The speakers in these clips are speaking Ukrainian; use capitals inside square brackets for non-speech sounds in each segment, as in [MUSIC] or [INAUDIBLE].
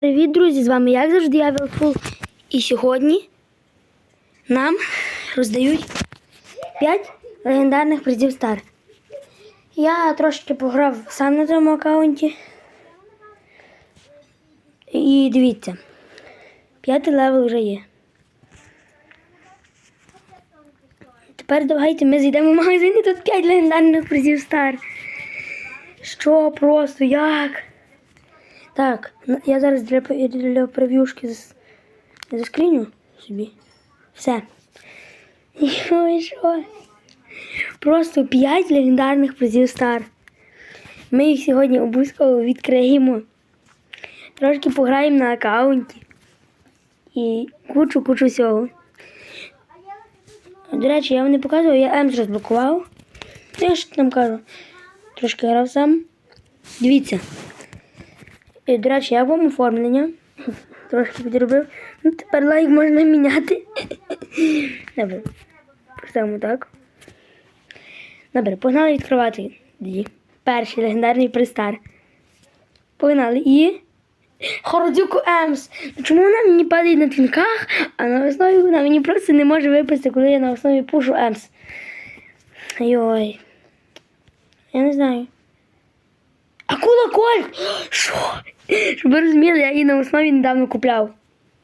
Привіт, друзі! З вами як завжди я Велфул. І сьогодні нам роздають 5 легендарних призів Стар. Я трошки пограв сам на цьому аккаунті. І дивіться, п'ятий левел вже є. Тепер давайте ми зайдемо в магазин і тут 5 легендарних призів Стар. Що просто, як? Так, ну, я зараз для, для прев'юшки заскріню собі. Все. [LAUGHS] Ой, що? Просто 5 легендарних призів Стар. Ми їх сьогодні обов'язково відкриємо. Трошки пограємо на аккаунті. І кучу-кучу всього. До речі, я вам не показував, я Емс розблокував. Я ж там кажу. Трошки грав сам. Дивіться. І, до речі, як вам оформлення? [LAUGHS] Трошки підробив. Ну, тепер лайк можна міняти. [LAUGHS] Добре. Поставимо так. Добре, погнали відкривати. Перший легендарний пристар. Погнали. І. Хородюку Емс. Чому вона мені падає на твінках, а на основі вона мені просто не може випасти, коли я на основі пушу Емс. Йой. Я не знаю. Акула Кольт! [GASPS] Що? Щоб ви розуміли, я її на основі недавно купляв.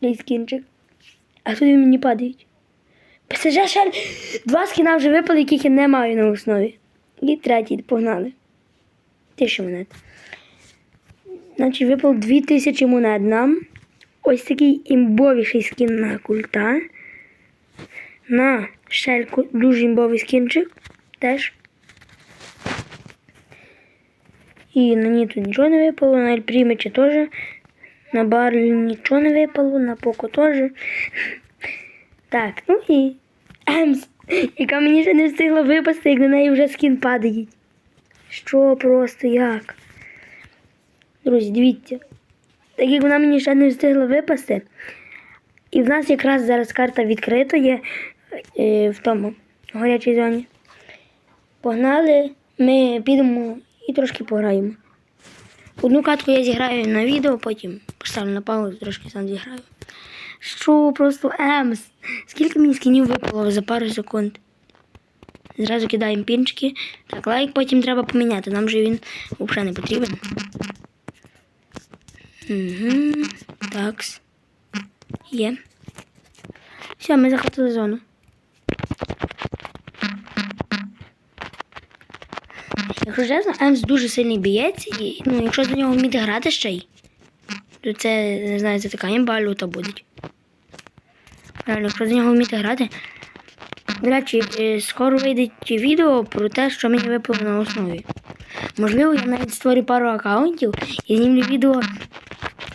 Цей скінчик. А тут він мені падають. Ще два скіна вже випали, яких я не маю на основі. І третій, погнали. Тисяча монет. Значить, випав 2000 монет нам. Ось такий імбовіший скін на культа. На шельку дуже імбовий скінчик. Теж. І на Ніту нічого не випало, на Ельпрімичі теж. На Барлі нічого не випало, на Поко теж. Так, ну і Емс, яка мені ще не встигла випасти, як на неї вже скін падає. Що просто як? Друзі, дивіться. Так як вона мені ще не встигла випасти. І в нас якраз зараз карта відкрита є е, в тому горячій зоні. Погнали, ми підемо і трошки пограємо. Одну катку я зіграю на відео, потім поставлю на паузу, трошки сам зіграю. Що просто Емс? Скільки мені скінів випало за пару секунд? Зразу кидаємо пінчики. Так, лайк потім треба поміняти. Нам же він взагалі не потрібен. Угу. Такс. Є. Все, ми захопили зону. Якщо чесно, Емс дуже сильний бієць, і ну, якщо за нього вміти грати ще й, то це, не знаю, це така імба люта буде. Реально, якщо за нього вміти грати. До речі, е, скоро вийде відео про те, що мені випало на основі. Можливо, я навіть створю пару аккаунтів і знімлю відео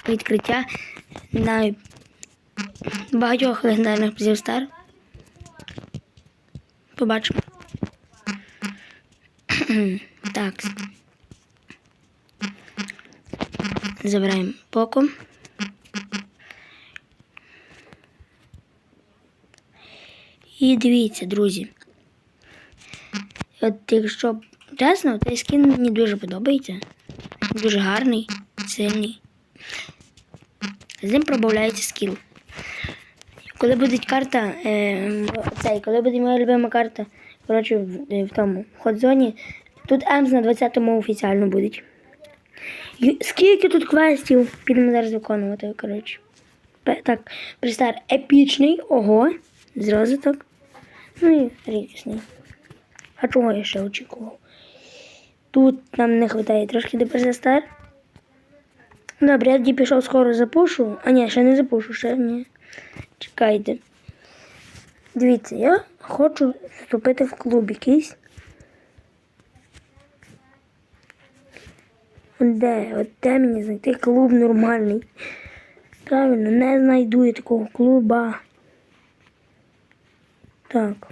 відкриття на багатьох легендарних призів Star. Побачимо. [CLEARS THROAT] Так. Забираємо поко. І дивіться, друзі. От якщо чесно, цей скін мені дуже подобається. Дуже гарний, сильний. З ним пробавляється скіл. Коли буде карта, е, цей, коли буде моя любима карта, коротше, в, е, в тому ходзоні, тут Емс на 20-му офіціально буде. Скільки тут квестів? Підемо зараз виконувати, коротше. Так, пристар епічний, ого, зразу так. Ну і рідкісний. А чого я ще очікував? Тут нам не вистачає трошки до пристар. Добре, я тоді пішов скоро запушу. А ні, ще не запушу, ще ні. Чекайте. Дивіться, я хочу вступити в клуб якийсь. Де? От де мені знайти клуб нормальний? Правильно, не знайду я такого клуба. Так.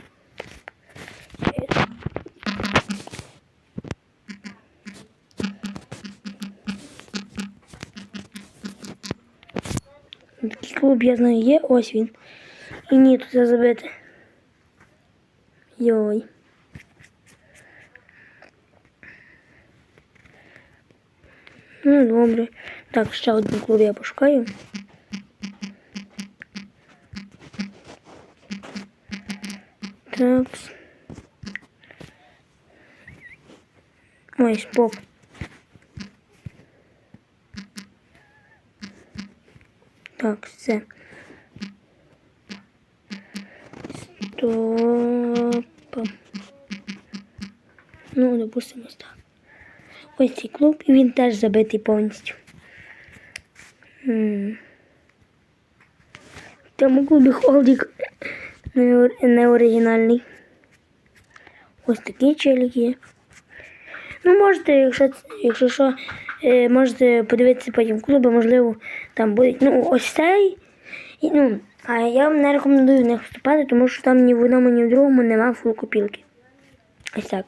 Такий клуб я знаю є, ось він. І ні, тут забити. Йой. Добре. Так, ще один клуб я пошукаю. Так. Ой, поп. Так, все. Стоп. Ну, допустимо, так. Ось цей клуб, і він теж забитий повністю. В цьому клубі холдик не, оригінальний. Ось такі челіки. Ну, можете, якщо, якщо що, е, можете подивитися потім клуби, можливо, там будуть. Ну, ось цей. І, ну, а я вам не рекомендую в них вступати, тому що там ні в одному, ні в другому немає фул-копілки. Ось так.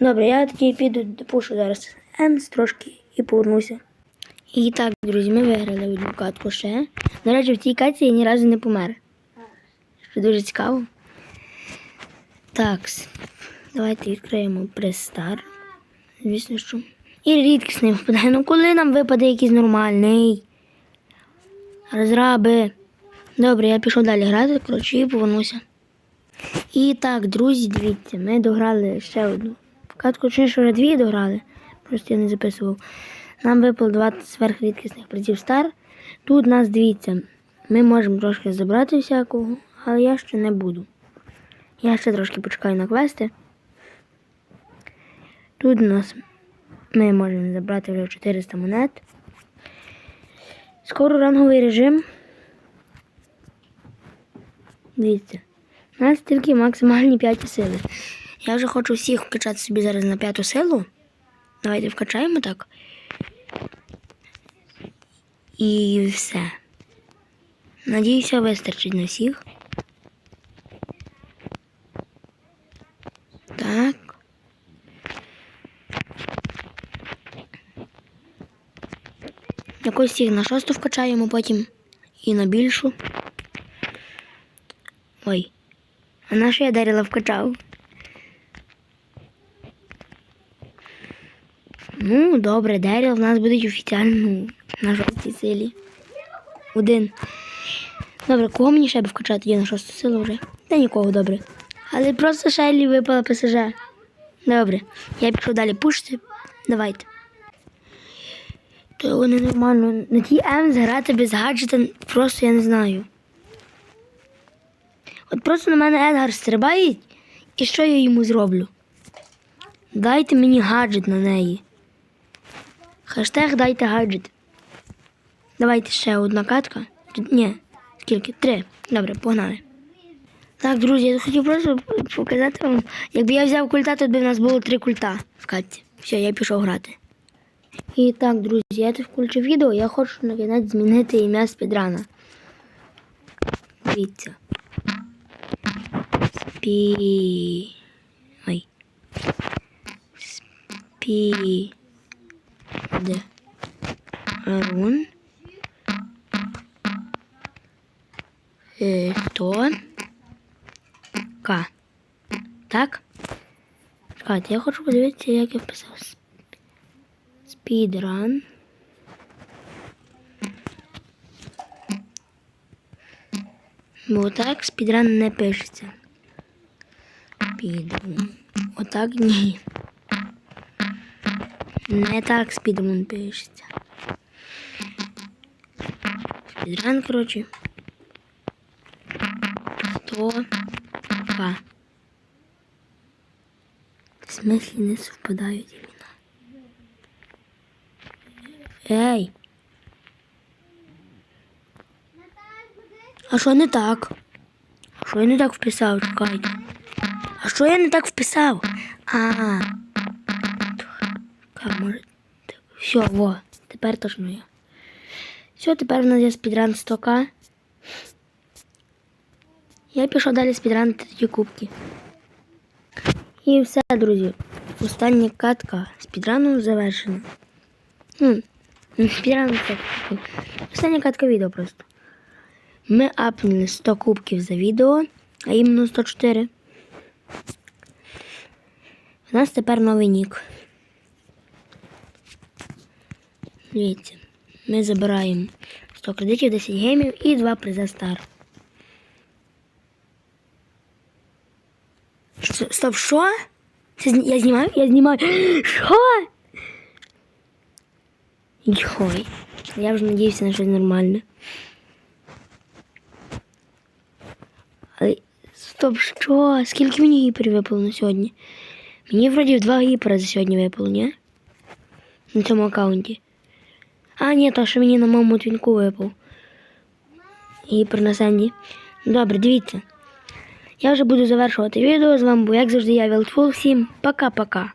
Добре, я тоді піду допушу зараз Емс трошки і повернуся. І так, друзі, ми виграли одну катку ще. До речі, в цій катці я ні разу не помер. Що дуже цікаво. Так, давайте відкриємо престар. Звісно, що. І рідкісний випадає. Ну коли нам випаде якийсь нормальний? Розраби. Добре, я пішов далі грати, коротше, і повернуся. І так, друзі, дивіться, ми дограли ще одну. Катку чи вже дві дограли. Просто я не записував. Нам випало 20 сверхрідкісних призів стар. Тут нас дивіться, ми можемо трошки забрати всякого, але я ще не буду. Я ще трошки почекаю на квести. Тут у нас ми можемо забрати вже 400 монет. Скоро ранговий режим. Дивіться. У нас тільки максимальні 5 сили. Я вже хочу всіх вкачати собі зараз на п'яту силу. Давайте вкачаємо так. І все. Надіюся, вистачить на всіх. Так. Якось всіх на шосту вкачаємо потім і на більшу. Ой. А на що я Даріла вкачав? Ну, добре, Деріл в нас буде офіціально на жовтій силі. Один. Добре, кого мені ще б вкачати? Я на шосту силу вже. Та нікого добре. Але просто Шелі випала ПСЖ. Добре. Я пішов далі пушити. Давайте. То вони нормально. На тій М зграти без гаджета просто я не знаю. От просто на мене Едгар стрибає, і що я йому зроблю? Дайте мені гаджет на неї. Хештег дайте гаджет. Давайте ще одна катка. Ні, скільки? Три. Добре, погнали. Так, друзі, я хотів просто показати вам. Якби я взяв культа, то б у нас було три культа в катці. Все, я пішов грати. І так, друзі, я тут включив відео, я хочу на змінити ім'я спідрана. Дивіться. Спі. Ой. Спі. Де? Рун. Е, Хто? К. Так? Чекайте, я хочу подивитися, як я вписав. Сп- Спідран. Бо так спідран не пишеться. Спідрун. Отак ні. Не так спідрун пишеться. Спідран, коротше. Сто. К. В смислі не совпадають імена. Ей. А що не так? Що я не так вписав? Чекайте. А що я не так вписав? А. Ка, може. Все, во. Тепер точно я. Все, тепер в нас є спідран 100к. Я пішов далі спідранити ті кубки. І все, друзі. Остання катка спідрану завершена. Ну, спідран. Остання катка відео просто. Ми апнули 100 кубків за відео, а іменно 104. У нас тепер новий нік. Дивіться. ми забираємо 100 кредитів, 10 геймів і 2 призи стар. Стоп, що? Це я знімаю? Я знімаю. [GASPS] Що? Йой. Я вже надіюся на щось нормальне. Але стоп, що? Скільки мені гіперів випало на сьогодні? Мені вроді два гіпера за сьогодні випало, ні? На цьому аккаунті. А, ні, то що мені на моєму твінку випав. І принесенні. Добре, дивіться. Я вже буду завершувати відео. З вами був, як завжди, я Вілтфул. Всім пока-пока.